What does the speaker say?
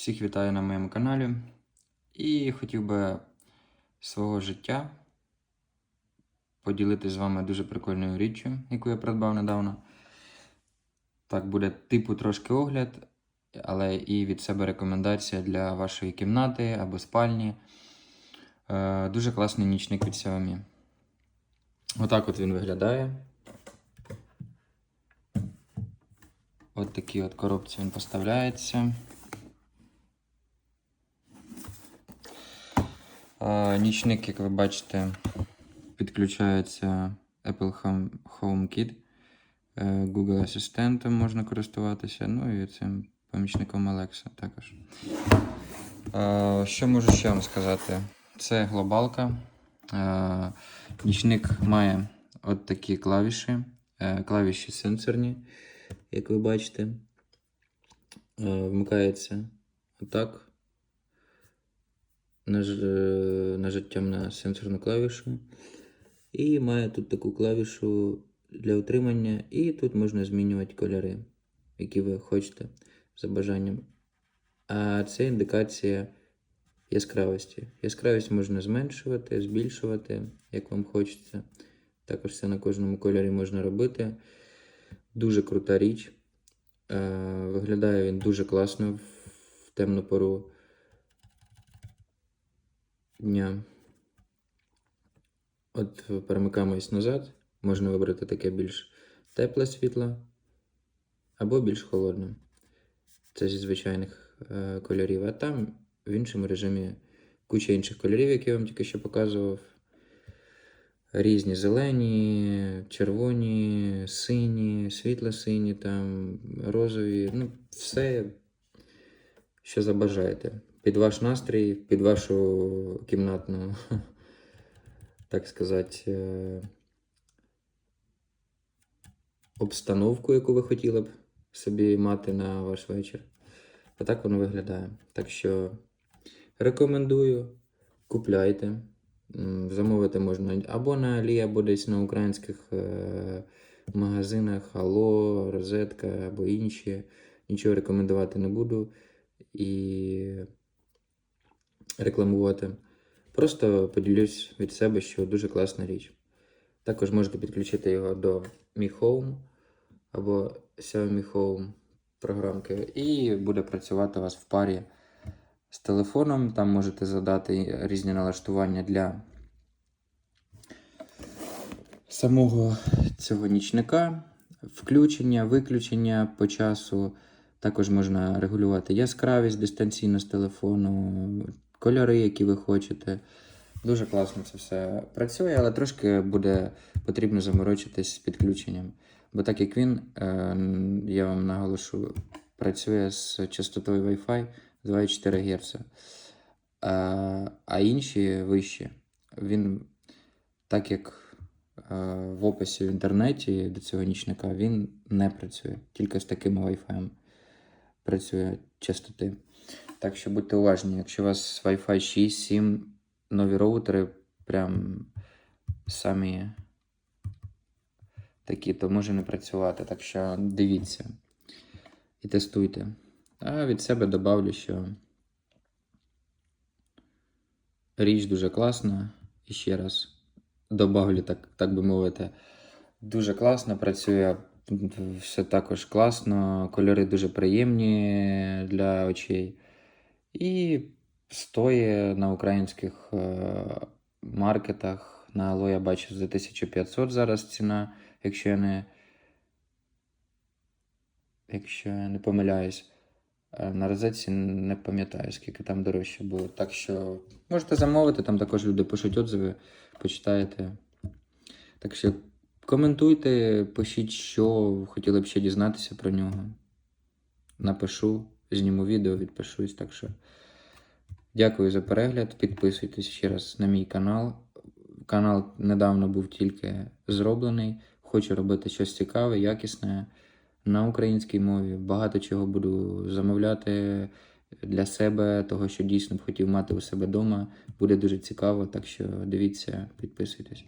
Всіх вітаю на моєму каналі. І хотів би свого життя поділитися з вами дуже прикольною річчю, яку я придбав недавно. Так, буде типу трошки огляд, але і від себе рекомендація для вашої кімнати або спальні. Е, дуже класний нічник від Xiaomi. Отак от він виглядає. От такі от коробці він поставляється. Нічник, як ви бачите, підключається Apple Home- HomeKit. Е, Google Асистентом можна користуватися, ну і цим помічником Alexa також. Що можу ще вам сказати? Це глобалка. Е, Нічник має от такі клавіші. Е, Клавіші сенсорні, як ви бачите. Вмикається отак е, нажаттям на сенсорну клавішу. І має тут таку клавішу для утримання, і тут можна змінювати кольори, які ви хочете за бажанням. А це індикація яскравості. Яскравість можна зменшувати, збільшувати, як вам хочеться. Також це на кожному кольорі можна робити. Дуже крута річ. Е, Виглядає він дуже класно в темну пору дня. От перемикаємось назад. Можна вибрати таке більш тепле світло або більш холодне. Це зі звичайних е, кольорів. А там в іншому режимі куча інших кольорів, які я вам тільки що показував. Різні зелені, червоні, сині, світло-сині, там, розові. Ну, все, що забажаєте. Під ваш настрій, під вашу кімнатну, так сказати, е, обстановку, яку ви хотіли б собі мати на ваш вечір. Отак воно виглядає. Так що рекомендую, купляйте. Замовити можна або на Алі, або десь на українських е, магазинах, Алло, Розетка або інші. Нічого рекомендувати не буду і рекламувати. Просто поділюсь від себе, що дуже класна річ. Також можете підключити його до Mi Home або Xiaomi Home програмки, і буде працювати у вас в парі з телефоном. Там можете задати різні налаштування для самого цього нічника, включення, виключення по часу. Також можна регулювати яскравість дистанційно з телефону, кольори, які ви хочете. Дуже класно це все працює, але трошки буде потрібно заморочитись з підключенням. Бо так як він, е, я вам наголошу, працює з частотою Wi-Fi 2,4 Гц. А, а інші вищі. Він, так як е, в описі в інтернеті до цього нічника, він не працює. Тільки з таким Wi-Fi працює частоти. Так що будьте уважні, якщо у вас Wi-Fi 6, 7, нові роутери прям самі такі, то може не працювати. Так що дивіться і тестуйте. А від себе добавлю, що річ дуже класна. І ще раз добавлю, так, так би мовити, дуже класно працює. Все також класно, кольори дуже приємні для очей. І стоїть на українських е, маркетах. На Ало я бачу за 1500 зараз ціна, якщо я не, якщо я не помиляюсь. Е, На розетці не пам'ятаю, скільки там дорожче було. Так що можете замовити, там також люди пишуть отзиви, почитаєте. Так що коментуйте, пишіть, що хотіли б ще дізнатися про нього. Напишу, зніму відео, відпишусь. Так що дякую за перегляд. Підписуйтесь ще раз на мій канал. Канал недавно був тільки зроблений. Хочу робити щось цікаве, якісне на українській мові. Багато чого буду замовляти для себе, того, що дійсно б хотів мати у себе вдома. Буде дуже цікаво, так що дивіться, підписуйтесь.